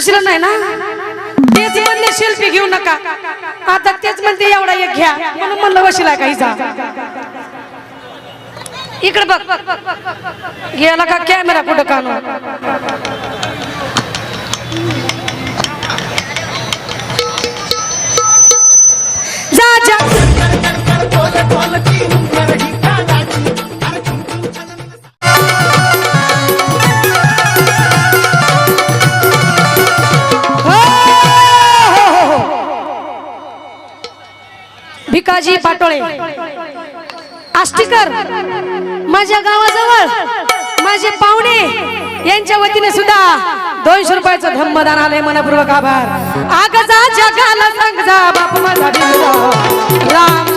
बसलं नाही ना? तेच म्हणले शिल्पी घेऊ नका. आता तेच म्हणते एवढा एक घ्या. म्हणून म्हणलं वशिला काही जा इकडे बघ. गेला का कॅमेरा कुठं कान जा जा. बाजी पाटोळे. आष्टीकर माझ्या गावाजवळ माझे पाहुणे यांच्या वतीने सुद्धा दोनशे रुपयाचं धम्मदान आलंय. मनपूर्वक आभार. आगजा जगाला सांग जा बाप माझा राम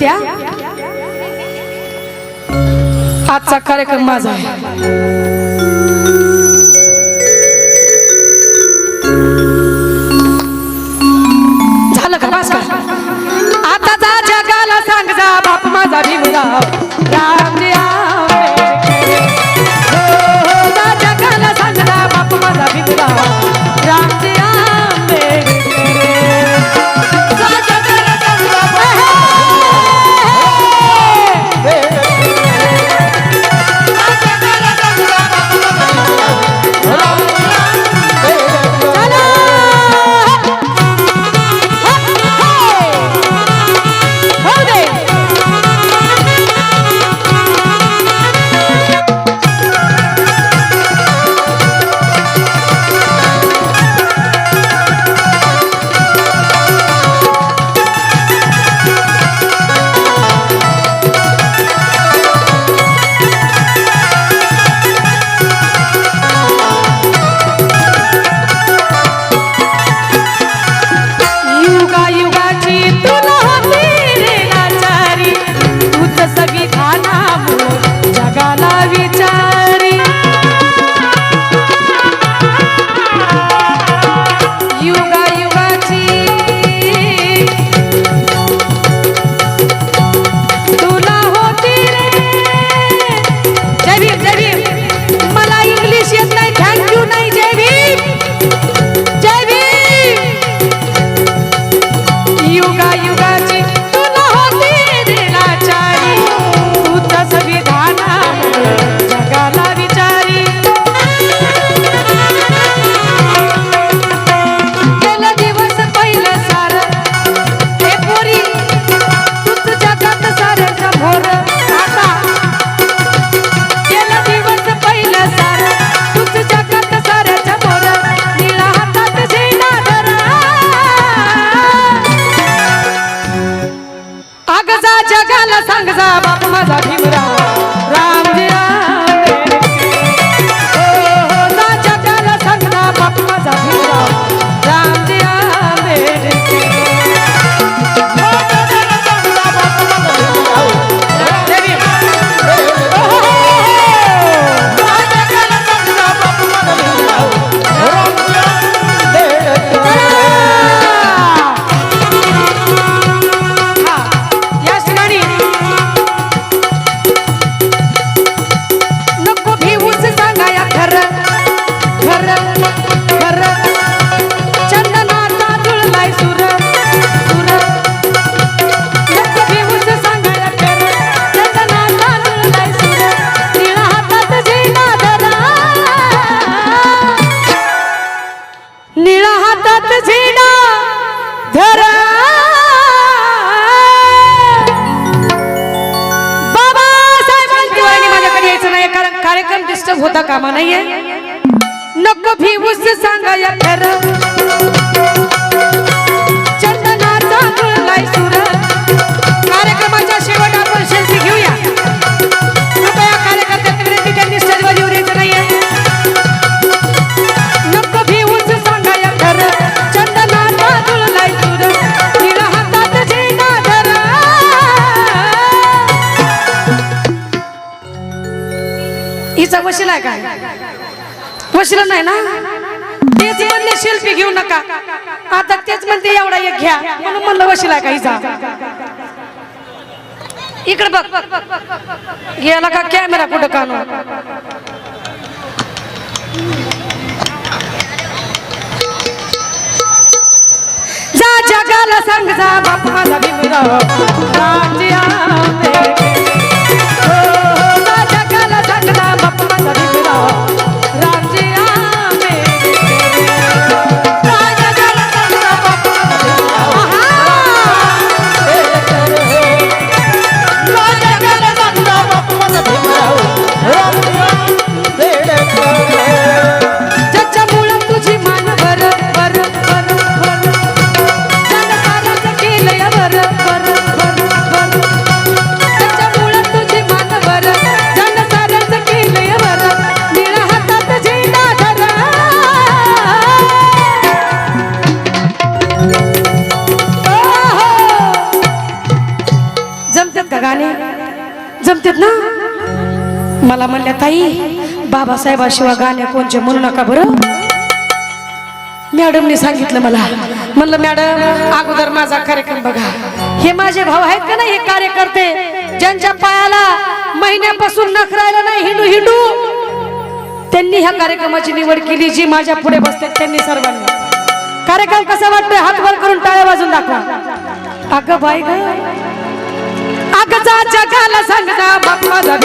त्या? आजचा कार्यक्रम माझा कष्ट होता कामा नाहीये. नको भी उस सांगा या वशील काय? वशील नाही ना? तेच म्हणले शिल्पी घेऊ नका. आता तेच म्हणते एवढा एक घ्या. म्हणून म्हणलं वशिला काही जा इकडे बघ. गेला का कॅमेरा कुठं कानू? जा जगाला सांग जा बाप माझा भीमराव मला म्हणल्या ताई बाबासाहेबाशिवाय गाण्या कोणचे म्हणू नका बरं. मॅडमने सांगितलं मला. म्हणलं मॅडम अगोदर माझा कार्यक्रम बघा. हे माझे भाऊ आहेत का नाही? हे कार्यकर्ते ज्यांच्या पायाला महिन्यापासून नखरायला नाही हिंडू हिंडू. त्यांनी ह्या कार्यक्रमाची निवड केली जी माझ्या पुढे बसतात त्यांनी सर्वांनी. कार्यक्रम कसा वाटतोय? हातभर करून टाळ्या वाजून दाखवा. अगं बाई ग. अगं जगाला सांगता बाप माझा